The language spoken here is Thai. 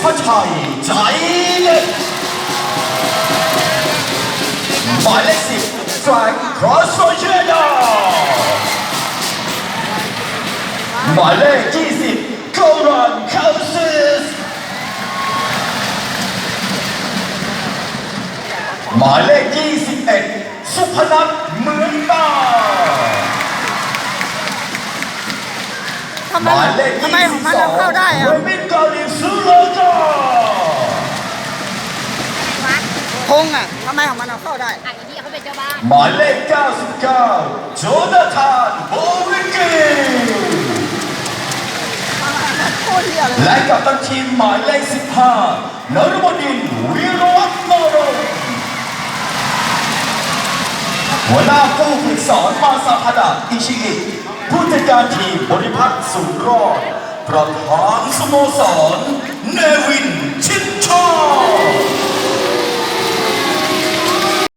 ไทยใจเด็ดหมายเลขสิบแฟรงค์ครอสโซเชดาหมายเลขยี่สิบโกรันคาซิสหมายเลขยี่สิบเอ็ดสุพนัทเหมือนตาทำหไมมายเลขทำไมของมันเราเข้าได้เวอะมินกาลิซูโลจา พ งอะทำไมของมันเราเข้าได้ อะอีนี่เขาเป็นเจ้าบ้านหมายเลข 99 โจนาธานโบวิกิโคตรเหี้ยเลยและกัปตันทีมหมายเลข 15นรบดินทร์วิรวัฒน์นรงค์หัวหน้าผู้ฝึกสอนมาซาฮาดะอิชิอิผู้จัดการทีมบริพัตรสุนรอดประธานสโมสรเนวินชิน